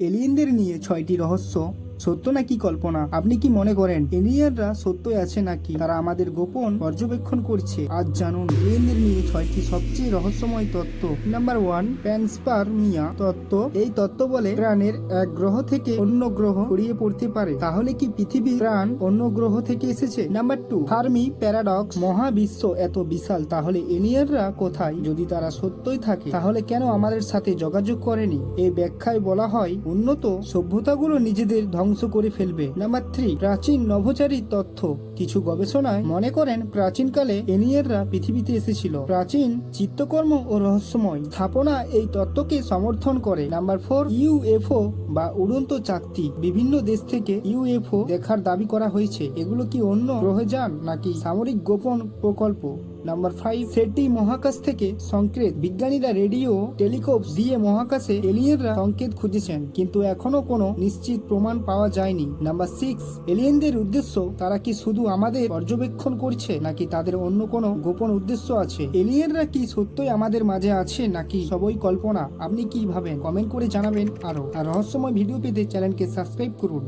এলিয়েনদের নিয়ে ছয়টি রহস্য সত্য নাকি কল্পনা? আপনি কি মনে করেন এলিয়েনরা সত্যই আছে নাকি? তারা আমাদের গোপন পর্যবেক্ষণ করছে। আজ জানুন এলিয়েনদের নিয়ে ছয়টি সবচেয়ে রহস্যময় তত্ত্ব। নাম্বার ওয়ান, প্যান্সপারমিয়া তত্ত্ব। এই তত্ত্ব বলে প্রাণের এক গ্রহ থেকে অন্য গ্রহ ছড়িয়ে পড়তে পারে। তাহলে কি পৃথিবী প্রাণ অন্য গ্রহ থেকে এসেছে? নাম্বার টু, ফার্মি প্যারাডক্স, মহাবিশ্ব এত বিশাল, তাহলে এলিয়েনরা কোথায়? যদি তারা সত্যই থাকে, তাহলে কেন আমাদের সাথে যোগাযোগ করেনি? এই ব্যাখ্যায় বলা হয়, উন্নত সভ্যতাগুলো নিজেদের ধ্বংস করে ফেলবে। নাম্বার থ্রি প্রাচীন নভোচারী তথ্য। কিছু গবেষণায় মনে করেন প্রাচীনকালে এনিয়াররা পৃথিবীতে এসেছিল। প্রাচীন চিত্তকর্ম ও রহস্যময় স্থাপনা এই তত্ত্বকে সমর্থন করে। নাম্বার ফোর ইউএফও বা উড়ন্ত চাকতি। বিভিন্ন দেশ থেকে ইউএফও দেখার দাবি করা হয়েছে। এগুলো কি অন্য গ্রহে যান নাকি সামরিক গোপন প্রকল্প? নাম্বার ফাইভ সেটি মহাকাশ থেকে সংকেত বিজ্ঞানীরা রেডিও টেলিকোপ দিয়ে মহাকাশে এলিয়েনরা সংকেত খুঁজেছেন, কিন্তু এখনও কোনো নিশ্চিত প্রমাণ পাওয়া যায়নি। নাম্বার সিক্স এলিয়েনদের উদ্দেশ্য, তারা কি শুধু আমাদের পর্যবেক্ষণ করছে, নাকি তাদের অন্য কোনো গোপন উদ্দেশ্য আছে? এলিয়েনরা কি সত্যই আমাদের মাঝে আছে, নাকি সবই কল্পনা? আপনি কি ভাবেন? কমেন্ট করে জানাবেন আরও আর রহস্যময় ভিডিও পেতে চ্যানেলকে সাবস্ক্রাইব করুন।